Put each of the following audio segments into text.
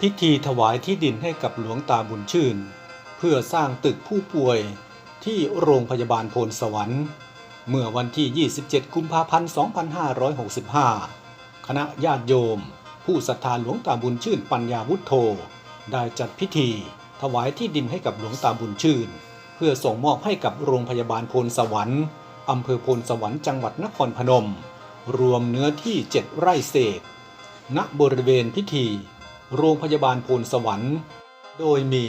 พิธีถวายที่ดินให้กับหลวงตาบุญชื่น เพื่อสร้างตึกผู้ป่วยที่โรงพยาบาลโพนสวรรค์ เมื่อวันที่ 27 กุมภาพันธ์ 2565 คณะญาติโยม ผู้ศรัทธาหลวงตาบุญชื่นปัญญาวุฒโธ ได้จัดพิธี ถวายที่ดินให้กับหลวงตาบุญชื่น เพื่อส่งมอบให้กับโรงพยาบาลโพนสวรรค์อำเภอโพนสวรรค์จังหวัดนครพนม รวมเนื้อที่ 7 ไร่เศษ ณบริเวณพิธี โรงพยาบาลโพนสวรรค์ โดยมี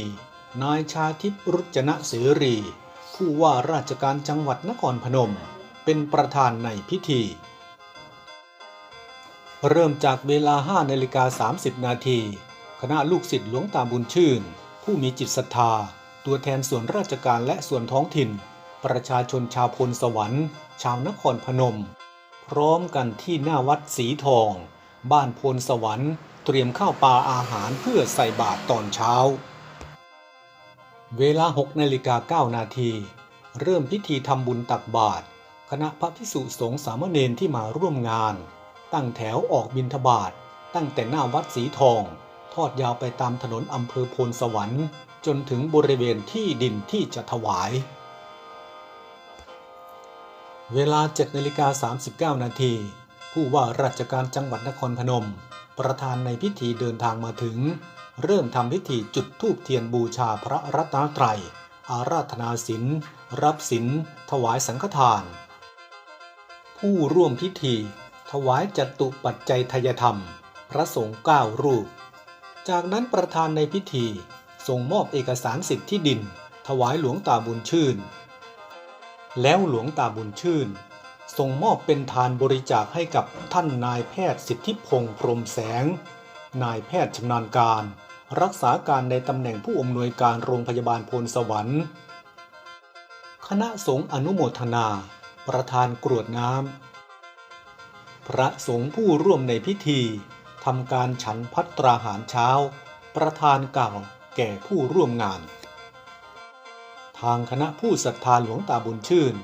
นายชาทิพย์รุจนะเสรี ผู้ว่าราชการจังหวัดนครพนม เป็นประธานในพิธี เริ่มจากเวลา5นาฬิกา30 นาที คณะลูกศิษย์หลวงตาบุญชื่น ผู้มีจิตศรัทธา ตัวแทนส่วนราชการและส่วนท้องถิ่น ประชาชนชาวพลสวรรค์ ชาวนครพนม พร้อมกันที่หน้าวัดสีทอง บ้านพลสวรรค์ เตรียมข้าวปลาอาหารเพื่อใส่บาตรตอนเช้า เวลา6นาฬิกา9นาทีเริ่มพิธีทำบุญตักบาตรคณะพระพิสุสงฆ์สามเณรที่มาร่วมงาน ตั้งแถวออกบิณฑบาตตั้งแต่หน้าวัดสีทอง ทอดยาวไปตามถนนอำเภอโพนสวรรค์ จนถึงบริเวณที่ดินที่จะถวาย เวลา7นาฬิกา39 นาทีผู้ว่าราชการจังหวัดนครพนม ประธานในพิธีเดินทางมาถึง เริ่มทำพิธีจุดธูปเทียนบูชาพระรัตนตรัย อาราธนาศีลรับศีลถวายสังฆทาน ผู้ร่วมพิธี ถวายจตุปัจจัยทยธรรม พระสงฆ์เก้ารูป จากนั้นประธานในพิธีส่งมอบเอกสารสิทธิ์ที่ดิน ถวายหลวงตาบุญชื่น แล้วหลวงตาบุญชื่น ส่งมอบเป็นทานบริจาคให้กับท่านนายแพทย์สิทธิพงษ์พรมแสง นายแพทย์ชำนาญการ รักษาการในตำแหน่งผู้อำนวยการโรงพยาบาลพลสวรรค์ คณะสงฆ์อนุโมทนา ประธานกรวดน้ำ พระสงฆ์ผู้ร่วมในพิธีทำการฉันพัตตราหารเช้า ประธานกล่าวแก่ผู้ร่วมงาน ทางคณะผู้ศรัทธาหลวงตาบุญชื่น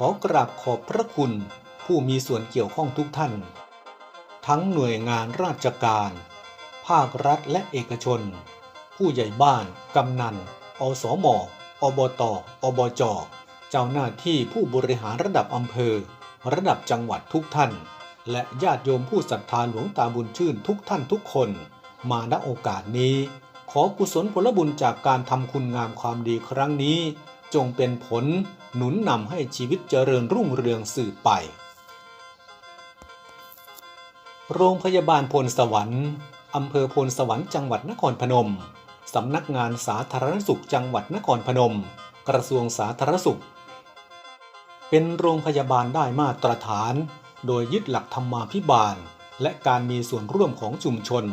ขอกราบขอบพระคุณผู้มีส่วนเกี่ยวข้องทุกท่าน ทั้งหน่วยงานราชการ ภาครัฐและเอกชน ผู้ใหญ่บ้าน กำนัน อสมอบต อบจ เจ้าหน้าที่ผู้บริหารระดับอำเภอ ระดับจังหวัดทุกท่าน และญาติโยมผู้ศรัทธาหลวงตาบุญชื่นทุกท่านทุกคน มาณโอกาสนี้ ขอกุศลผลบุญจากการทำคุณงามความดีครั้งนี้ จงเป็นผลหนุนนำให้ชีวิตเจริญรุ่งเรืองสืบไป โรงพยาบาลพลสวรรค์อำเภอพลสวรรค์จังหวัดนครพนม สำนักงานสาธารณสุขจังหวัดนครพนม กระทรวงสาธารณสุข เป็นโรงพยาบาลได้มาตรฐาน โดยยึดหลักธรรมาภิบาล และการมีส่วนร่วมของชุมชน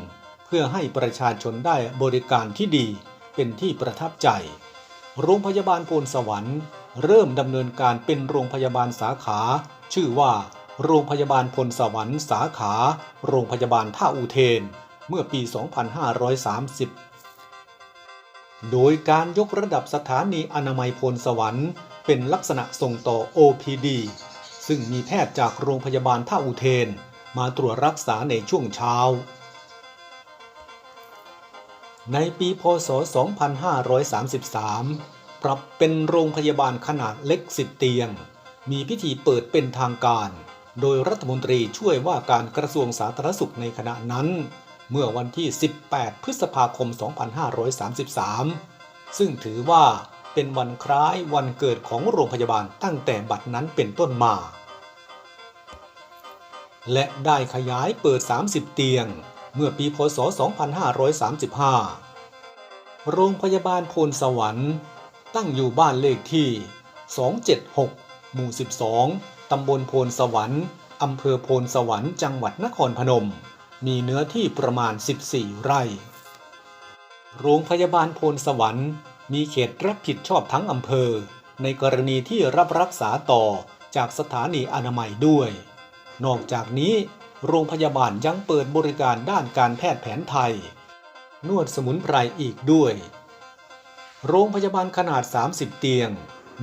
เพื่อให้ประชาชนได้บริการที่ดีเป็นที่ประทับใจ โรงพยาบาลโพนสวรรค์ เริ่มดำเนินการเป็นโรงพยาบาลสาขา ชื่อว่า โรงพยาบาลพลสวรรค์สาขา โรงพยาบาลท่าอุเทน เมื่อปี 2530 โดยการยกระดับสถานีอนามัยพลสวรรค์ เป็นลักษณะส่งต่อ OPD ซึ่งมีแพทย์จากโรงพยาบาลท่าอุเทน มาตรวจรักษาในช่วงเช้า ในปีพศ 2533 ปรับเป็นโรงพยาบาลขนาดเล็ก10เตียง มีพิธีเปิดเป็นทางการ โดยรัฐมนตรีช่วยว่าการกระทรวงสาธารณสุขในขณะนั้น เมื่อวันที่ 18 พฤษภาคม 2533 ซึ่งถือว่าเป็นวันคล้ายวันเกิดของโรงพยาบาลตั้งแต่บัดนั้นเป็นต้นมา และได้ขยายเปิด 30 เตียง เมื่อปีพศ 2535 โรงพยาบาลโพนสวรรค์ ตั้งอยู่บ้านเลขที่ 276 หมู่ 12 ตำบลโพนสวรรค์ อำเภอโพนสวรรค์ จังหวัดนครพนม มีเนื้อที่ประมาณ 14 ไร่ โรงพยาบาลโพนสวรรค์ มีเขตรับผิดชอบทั้งอำเภอ ในกรณีที่รับรักษาต่อจากสถานีอนามัยด้วย นอกจากนี้ โรงพยาบาลยังเปิดบริการด้านการแพทย์แผนไทย นวดสมุนไพรอีกด้วย โรงพยาบาลขนาด 30 เตียง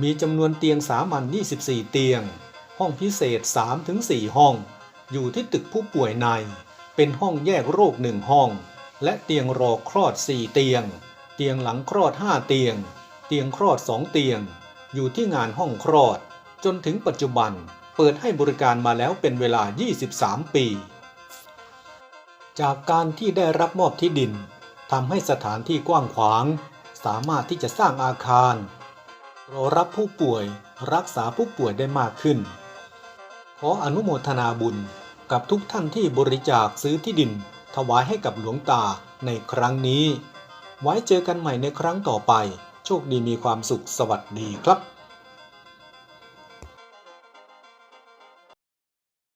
มีจำนวนเตียงสามัญ 24 เตียง ห้องพิเศษ 3-4 ห้อง อยู่ที่ตึกผู้ป่วยใน เป็นห้องแยกโรคหนึ่งห้อง และเตียงรอคลอด 4 เตียง เตียงหลังคลอด 5 เตียง เตียงคลอด 2 เตียง อยู่ที่งานห้องคลอด จนถึงปัจจุบัน เปิดให้บริการมาแล้วเป็นเวลา 23 ปี จากการที่ได้รับมอบที่ดินทำให้สถานที่กว้างขวาง สามารถที่จะสร้างอาคารรอรับผู้ป่วยรักษาผู้ป่วยได้มากขึ้น ขออนุโมทนาบุญกับทุกท่านที่บริจาคซื้อที่ดิน ถวายให้กับหลวงตาในครั้งนี้ ไว้เจอกันใหม่ในครั้งต่อไป โชคดีมีความสุขสวัสดีครับ